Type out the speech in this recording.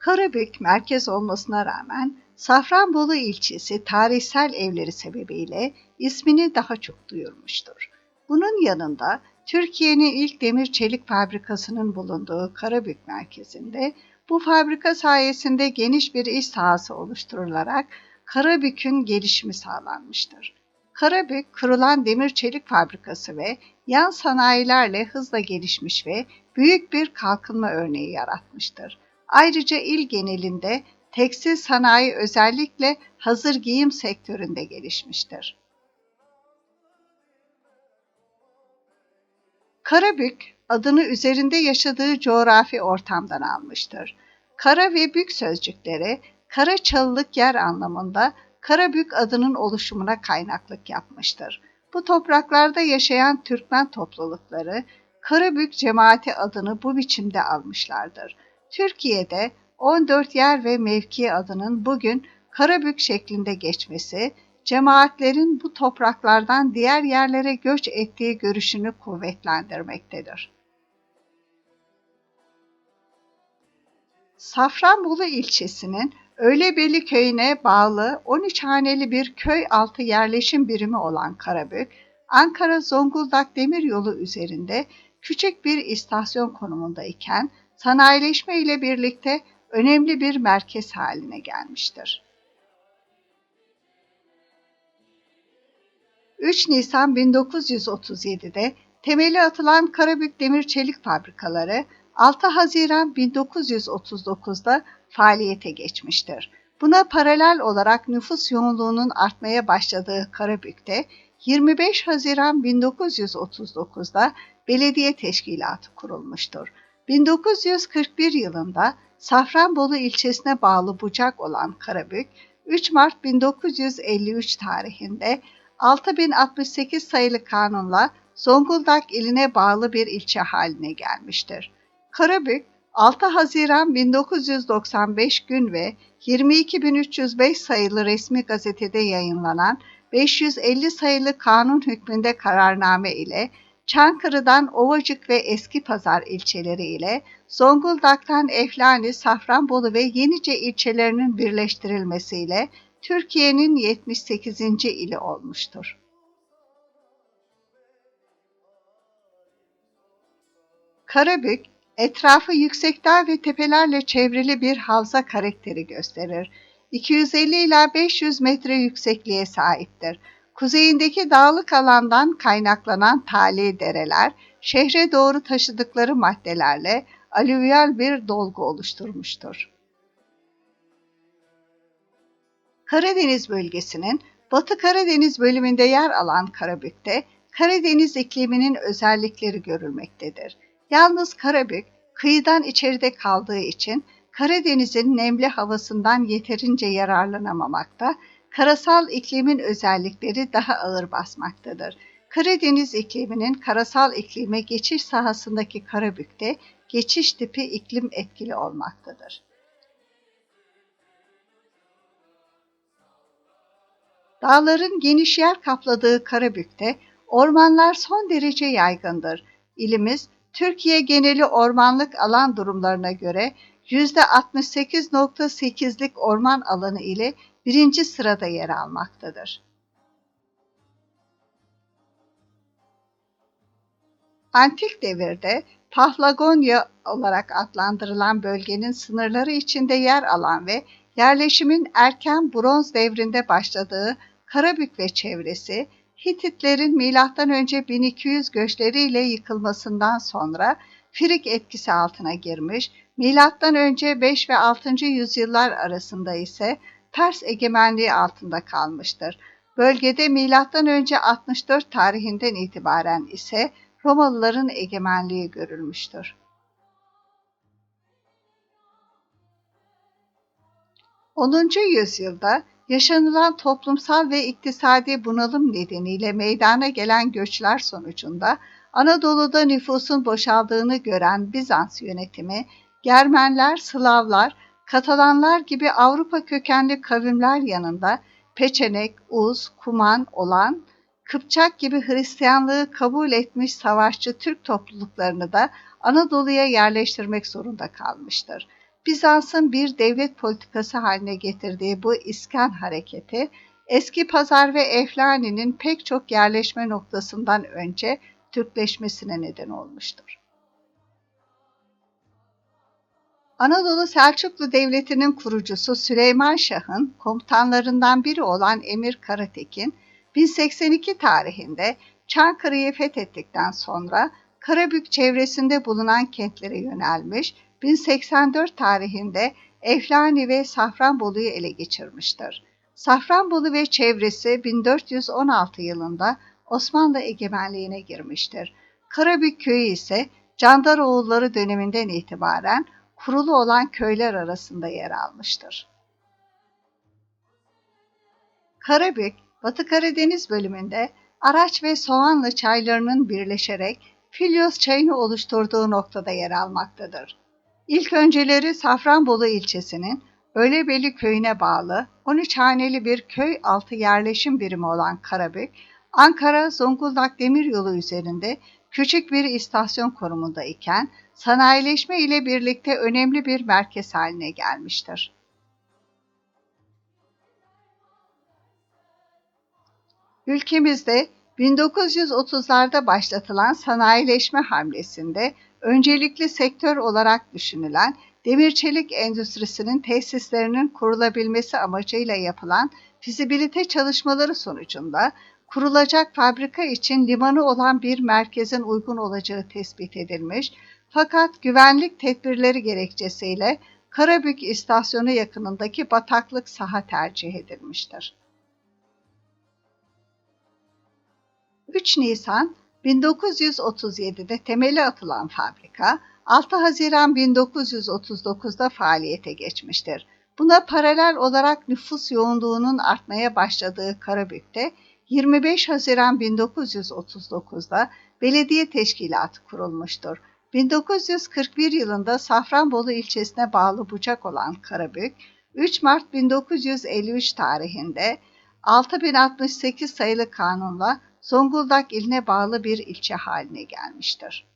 Karabük merkez olmasına rağmen Safranbolu ilçesi tarihsel evleri sebebiyle ismini daha çok duyurmuştur. Bunun yanında Türkiye'nin ilk demir çelik fabrikasının bulunduğu Karabük merkezinde bu fabrika sayesinde geniş bir iş sahası oluşturularak Karabük'ün gelişimi sağlanmıştır. Karabük, kurulan demir çelik fabrikası ve yan sanayilerle hızla gelişmiş ve büyük bir kalkınma örneği yaratmıştır. Ayrıca il genelinde tekstil sanayi özellikle hazır giyim sektöründe gelişmiştir. Karabük, adını üzerinde yaşadığı coğrafi ortamdan almıştır. Kara ve bük sözcükleri, kara çalılık yer anlamında Karabük adının oluşumuna kaynaklık yapmıştır. Bu topraklarda yaşayan Türkmen toplulukları Karabük cemaati adını bu biçimde almışlardır. Türkiye'de 14 yer ve mevki adının bugün Karabük şeklinde geçmesi, cemaatlerin bu topraklardan diğer yerlere göç ettiği görüşünü kuvvetlendirmektedir. Safranbolu ilçesinin Öylebeli köyüne bağlı 13 haneli bir köy altı yerleşim birimi olan Karabük, Ankara-Zonguldak demiryolu üzerinde küçük bir istasyon konumundayken sanayileşme ile birlikte önemli bir merkez haline gelmiştir. 3 Nisan 1937'de temeli atılan Karabük Demir Çelik Fabrikaları 6 Haziran 1939'da faaliyete geçmiştir. Buna paralel olarak nüfus yoğunluğunun artmaya başladığı Karabük'te 25 Haziran 1939'da belediye teşkilatı kurulmuştur. 1941 yılında Safranbolu ilçesine bağlı Bucak olan Karabük, 3 Mart 1953 tarihinde 6068 sayılı kanunla Zonguldak iline bağlı bir ilçe haline gelmiştir. Karabük, 6 Haziran 1995 gün ve 22305 sayılı resmi gazetede yayınlanan 550 sayılı kanun hükmünde kararname ile Çankırı'dan Ovacık ve Eski Pazar ilçeleri ile Zonguldak'tan Eflani, Safranbolu ve Yenice ilçelerinin birleştirilmesiyle Türkiye'nin 78. ili olmuştur. Karabük, etrafı yüksek dağ ve tepelerle çevrili bir havza karakteri gösterir. 250 ila 500 metre yüksekliğe sahiptir. Kuzeyindeki dağlık alandan kaynaklanan tali dereler, şehre doğru taşıdıkları maddelerle alüvyal bir dolgu oluşturmuştur. Karadeniz bölgesinin Batı Karadeniz bölümünde yer alan Karabük'te Karadeniz ikliminin özellikleri görülmektedir. Yalnız Karabük kıyıdan içeride kaldığı için Karadeniz'in nemli havasından yeterince yararlanamamakta, karasal iklimin özellikleri daha ağır basmaktadır. Karadeniz ikliminin karasal iklime geçiş sahasındaki Karabük'te geçiş tipi iklim etkili olmaktadır. Dağların geniş yer kapladığı Karabük'te ormanlar son derece yaygındır. İlimiz Türkiye geneli ormanlık alan durumlarına göre %68.8'lik orman alanı ile birinci sırada yer almaktadır. Antik devirde Paflagonya olarak adlandırılan bölgenin sınırları içinde yer alan ve yerleşimin erken bronz devrinde başladığı Karabük ve çevresi, Hititlerin M.Ö. 1200 göçleriyle yıkılmasından sonra Frig etkisi altına girmiş, M.Ö. 5 ve 6. yüzyıllar arasında ise Pers egemenliği altında kalmıştır. Bölgede M.Ö. 64 tarihinden itibaren ise Romalıların egemenliği görülmüştür. 10. yüzyılda yaşanılan toplumsal ve iktisadi bunalım nedeniyle meydana gelen göçler sonucunda Anadolu'da nüfusun boşaldığını gören Bizans yönetimi, Germenler, Slavlar, Katalanlar gibi Avrupa kökenli kavimler yanında Peçenek, Uz, Kuman olan Kıpçak gibi Hristiyanlığı kabul etmiş savaşçı Türk topluluklarını da Anadolu'ya yerleştirmek zorunda kalmıştır. Bizans'ın bir devlet politikası haline getirdiği bu iskan hareketi, eski pazar ve Eflani'nin pek çok yerleşme noktasından önce Türkleşmesine neden olmuştur. Anadolu Selçuklu Devleti'nin kurucusu Süleyman Şah'ın komutanlarından biri olan Emir Karatekin, 1082 tarihinde Çankırı'yı fethettikten sonra Karabük çevresinde bulunan kentlere yönelmiş, 1084 tarihinde Eflani ve Safranbolu'yu ele geçirmiştir. Safranbolu ve çevresi 1416 yılında Osmanlı egemenliğine girmiştir. Karabük köyü ise Candaroğulları döneminden itibaren kurulu olan köyler arasında yer almıştır. Karabük, Batı Karadeniz bölümünde Araç ve Soğanlı çaylarının birleşerek Filyos çayını oluşturduğu noktada yer almaktadır. İlk önceleri Safranbolu ilçesinin Ölebeli köyüne bağlı 13 haneli bir köy altı yerleşim birimi olan Karabük, Ankara-Zonguldak demiryolu üzerinde küçük bir istasyon konumunda iken sanayileşme ile birlikte önemli bir merkez haline gelmiştir. Ülkemizde 1930'larda başlatılan sanayileşme hamlesinde öncelikli sektör olarak düşünülen demir çelik endüstrisinin tesislerinin kurulabilmesi amacıyla yapılan fizibilite çalışmaları sonucunda kurulacak fabrika için limanı olan bir merkezin uygun olacağı tespit edilmiş fakat güvenlik tedbirleri gerekçesiyle Karabük istasyonu yakınındaki bataklık saha tercih edilmiştir. 3 Nisan 1937'de temeli atılan fabrika 6 Haziran 1939'da faaliyete geçmiştir. Buna paralel olarak nüfus yoğunluğunun artmaya başladığı Karabük'te 25 Haziran 1939'da belediye teşkilatı kurulmuştur. 1941 yılında Safranbolu ilçesine bağlı Bucak olan Karabük, 3 Mart 1953 tarihinde 6068 sayılı kanunla Zonguldak iline bağlı bir ilçe haline gelmiştir.